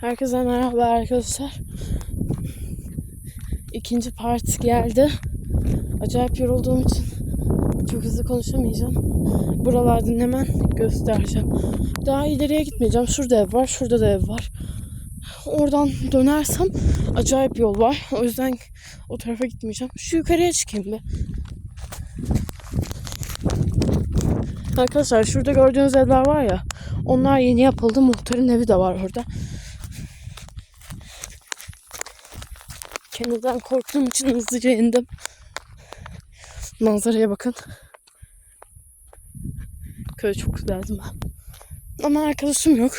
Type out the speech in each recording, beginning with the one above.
Herkese merhaba arkadaşlar. İkinci part geldi. Acayip yorulduğum için çok hızlı konuşamayacağım. Buralardan hemen göstereceğim. Daha ileriye gitmeyeceğim. Şurada ev var, şurada da ev var. Oradan dönersem acayip yol var. O yüzden o tarafa gitmeyeceğim. Şu yukarıya çıkayım bir. Arkadaşlar şurada gördüğünüz evler var ya. Onlar yeni yapıldı. Muhtarın evi de var orada. Kendimden korktuğum için hızlıca indim. Manzaraya bakın. Köy çok güzeldi ben. Ama arkadaşım yok.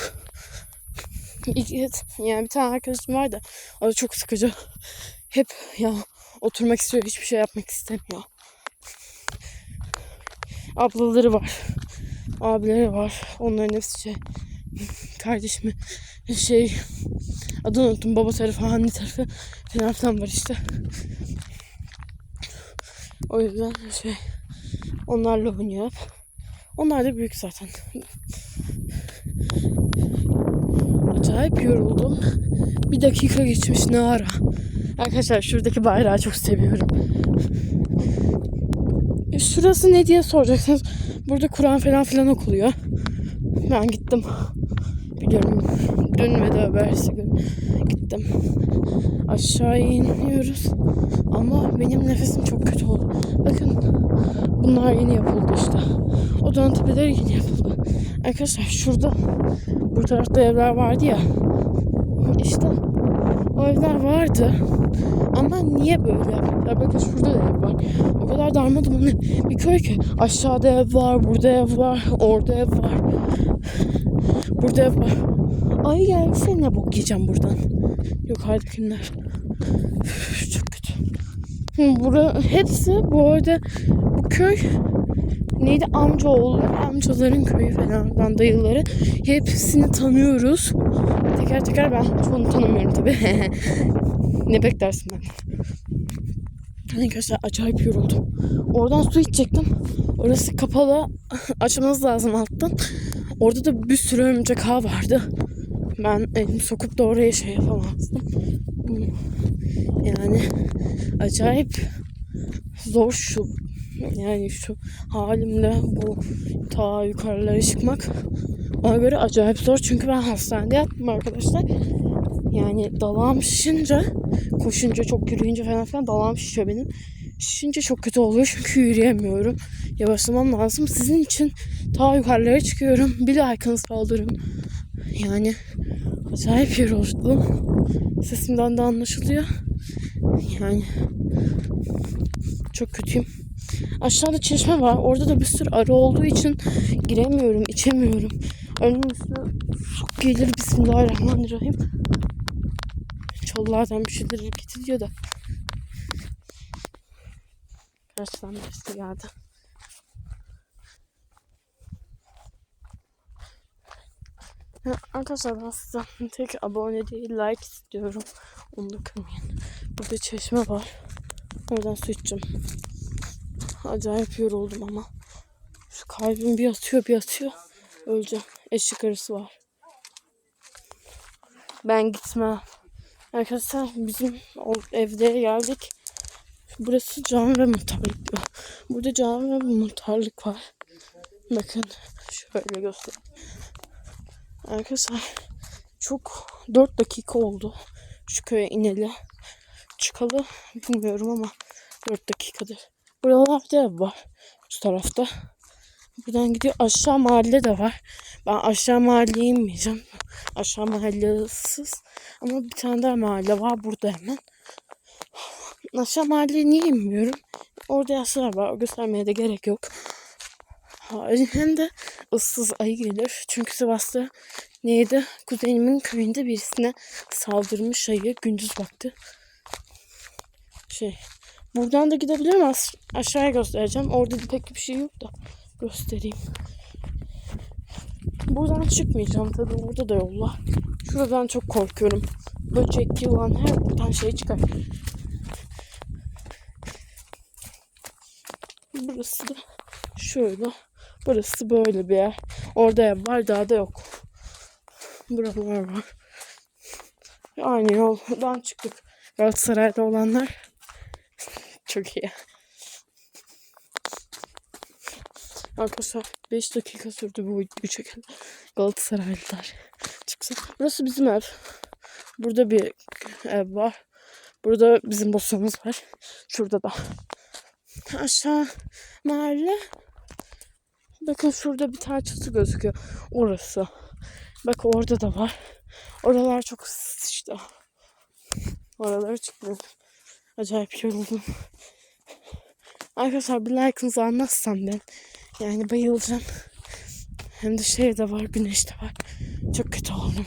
Yani bir tane arkadaşım var da o da çok sıkıcı. Hep ya oturmak istiyor hiçbir şey yapmak istemiyor. Ablaları var. Abileri var. Onların hepsi şey. Kardeşimi şey adını unuttum. Baba tarafı, anne tarafı falan var işte. O yüzden şey onlarla oynuyor. Onlar da büyük zaten. Acayip yoruldum. Bir dakika geçmiş ne ara. Arkadaşlar şuradaki bayrağı çok seviyorum. E, Şurası ne diye soracaksınız. Burada Kur'an falan filan okuluyor. Ben gittim. Biliyorum. Dün ve de evvelsi gün gittim. Aşağı iniyoruz. Ama benim nefesim çok kötü oldu. Bakın bunlar yeni yapıldı işte. Odanın tepeleri yeni yapıldı. Arkadaşlar şurada bu tarafta evler vardı ya. İşte o evler vardı. Ama niye böyle yaptılar? Bakın şurada da ev var. O kadar darmadağın bir köy ki. Aşağıda ev var, burada ev var, orada ev var. Burada ev var. Ay gelse ne bok yiyeceğim buradan. Yukarıdakiler. Üf, Çok kötü. Bura, hepsi bu arada bu köy neydi amcaoğlu amcaların köyü falan dayıları hepsini tanıyoruz. Teker teker ben çoğunu tanımıyorum tabi. ne beklersin ben? Arkadaşlar acayip yoruldum. Oradan su içecektim. Orası kapalı. Açmamız lazım alttan. Orada da bir sürü örümcek ağ vardı. Ben elimi sokup da oraya şey yapamazdım. Yani acayip zor şu yani şu halimle bu ta yukarılara çıkmak bana göre acayip zor. Çünkü ben hastanede yattım arkadaşlar. Yani dalağım şişince koşunca çok yürüyünce falan filan dalağım şişiyor benim. Şişince çok kötü oluyor çünkü yürüyemiyorum. Yavaşlamam lazım. Sizin için ta yukarılara çıkıyorum. Bir like'ınızı alırım. Yani acayip yoruldum. Sesimden de anlaşılıyor. Yani çok kötüyüm. Aşağıda çeşme var. Orada da bir sürü arı olduğu için giremiyorum, içemiyorum. Önüm üstüne su gelir. Bismillahirrahmanirrahim. Çollardan bir şeyler getiriyor da. Kaçtan birisi geldi. Arkadaşlar ben tek abone değil like istiyorum. Onu da kırmayın. Burada çeşme var. Oradan su içeceğim. Acayip yoruldum ama. Şu kalbim bir atıyor bir atıyor. Öleceğim. Eşek arısı var. Ben gitmem. Arkadaşlar bizim evde geldik. Burası cami ve muhtarlık. Burada cami ve muhtarlık var. Bakın şöyle göstereyim. Arkadaşlar çok 4 dakika oldu şu köye ineli. Çıkalı bilmiyorum ama 4 dakikadır. Buralarda ev var. Şu tarafta. Buradan gidiyor. Aşağı mahalle de var. Ben aşağı mahalleye inmeyeceğim. Aşağı mahalle ıssız. Ama bir tane daha mahalle var burada hemen. Aşağı mahalleye niye inmiyorum? Orada yaşlılar var. Göstermeye de gerek yok. Hem de ıssız ayı gelir. Çünkü Sivas'ta neydi? Kuzenimin köyünde birisine saldırmış ayı gündüz vakti. Şey. Buradan da gidebilirim. As- aşağıya göstereceğim. Orada da pek bir şey yok da göstereyim. Buradan çıkmayacağım tabii. Burada da yol var. Şuradan çok korkuyorum. Böcek, yılan her buradan şey çıkar. Burası da şöyle. Burası böyle bir yer. Orada ev var daha da yok. Buralar var. Aynı yoldan çıktık. Galatasaray'da olanlar. Çok iyi. Arkadaşlar 5 dakika sürdü bu videoyu çekelim. Galatasaraylılar çıksın. Burası bizim ev. Burada bir ev var. Burada bizim bossumuz var. Şurada da. Aşağı mahalle. Bakın şurada bir tane çatı gözüküyor. Orası. Bak orada da var. Oralar çok ıssız işte. Oralara çıkmıyorum. Acayip yoruldum. Arkadaşlar bir like'ınızı almazsam ben yani bayılacağım. Hem de şey de var, güneş de var. Çok kötü oldum.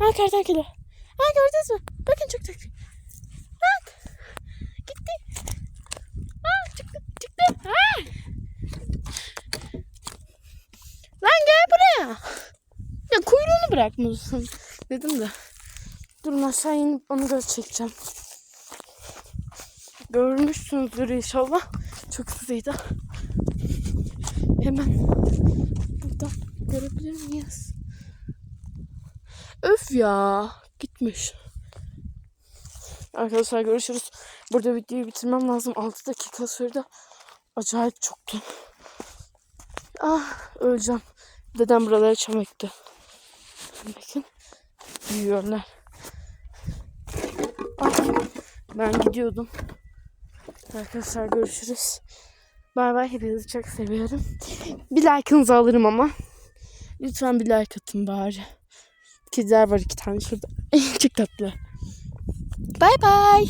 Aa kertenkele. Aa gördünüz mü? Bakın çok tatlı. Bak. Gitti. Aa çıktı. Çıktı. Aa. Lan gel buraya. Ya kuyruğunu bırakmıyorsun. Dedim de. Durun aşağı inip onu göz çekeceğim. Görmüşsünüzdür inşallah. Çok hızlıydı. Hemen buradan görebilir miyiz? Öf ya. Gitmiş. Arkadaşlar görüşürüz. Burada videoyu bitirmem lazım. 6 dakika sürdü. Acayip çoktu. Ah öleceğim. Dedem buraları çam ekti. Bakın. Büyüyorlar. Ah, ben gidiyordum. Arkadaşlar görüşürüz. Bay bay. Hepinizi çok seviyorum. Bir like'ınızı alırım ama. Lütfen bir like atın bari. Kediler var iki tane şurada. çok tatlı. Bay bay.